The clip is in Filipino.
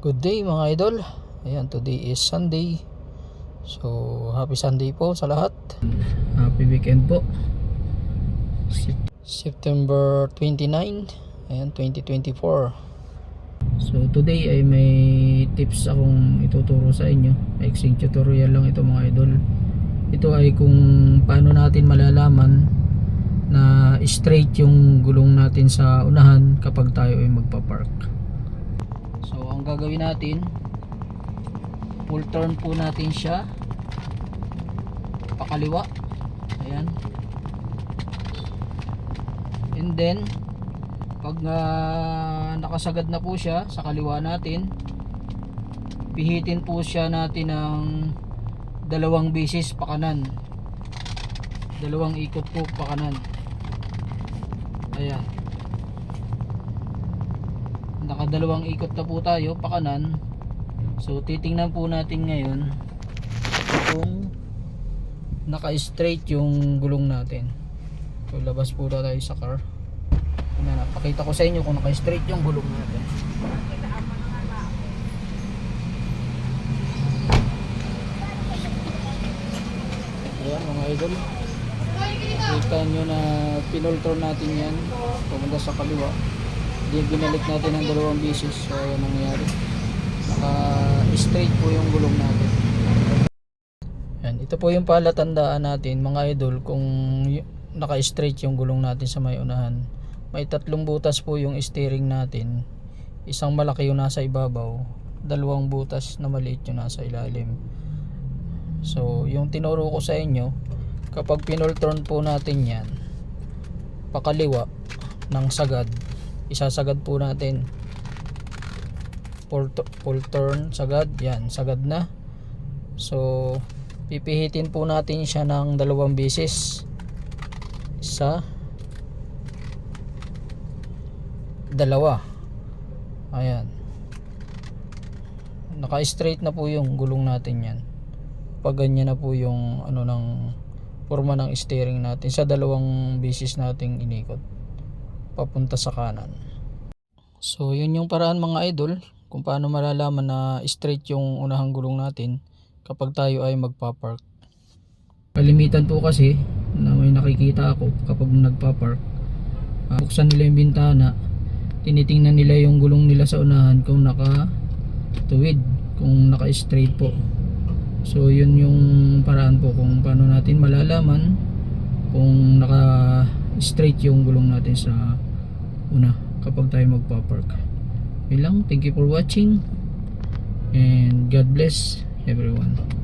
Good day mga idol. Ayan, today is Sunday. So, happy Sunday po sa lahat. Happy weekend po. Sep- September 29, ayan, 2024. So, today ay may tips akong ituturo sa inyo. Exing tutorial lang ito mga idol. Ito ay kung paano natin malalaman na straight yung gulong natin sa unahan kapag tayo ay magpa-park. So ang gagawin natin full turn po natin siya. Pakaliwa. Ayan. And then pag ah, nakasagad na po siya sa kaliwa natin pihitin po siya natin ng dalawang bisis pa kanan dalawang ikot po pa kanan ayan nakadalawang ikot na po tayo pa kanan so titingnan po natin ngayon kung naka straight yung gulong natin. So labas po tayo sa car. Na, pakita ko sa inyo kung naka straight yung gulong natin. Ayan mga idol. Kita nyo na pinultor natin yan. Pumunta sa kaliwa binalik natin ng dalawang bisis so ang nangyari. Naka straight po yung gulong natin. Yan, ito po yung palatandaan natin mga idol kung naka straight yung gulong natin sa may unahan. May tatlong butas po yung steering natin. Isang malaki yung nasa ibabaw dalawang butas na maliit yung nasa ilalim. So yung tinuro ko sa inyo kapag pinulturn po natin yan pakaliwa ng sagad isasagad po natin. Full, full turn sagad. Yan sagad na. So pipihitin po natin siya ng dalawang beses isa dalawa. Ayan. Naka straight na po yung gulong natin yan. Pag ganyan na po yung ano ng forma ng steering natin sa dalawang beses nating inikot papunta sa kanan. So yun yung paraan mga idol kung paano malalaman na straight yung unahang gulong natin kapag tayo ay magpa-park. Kalimitan po kasi na may nakikita ako kapag nagpa-park. ah, buksan nila yung bintana, tinitingnan nila yung gulong nila sa unahan kung naka tuwid, kung naka straight po. So yun yung paraan po kung paano natin malalaman kung naka straight yung gulong natin sa una kapag tayo magpa-park. Yun lang. Thank you for watching and God bless everyone.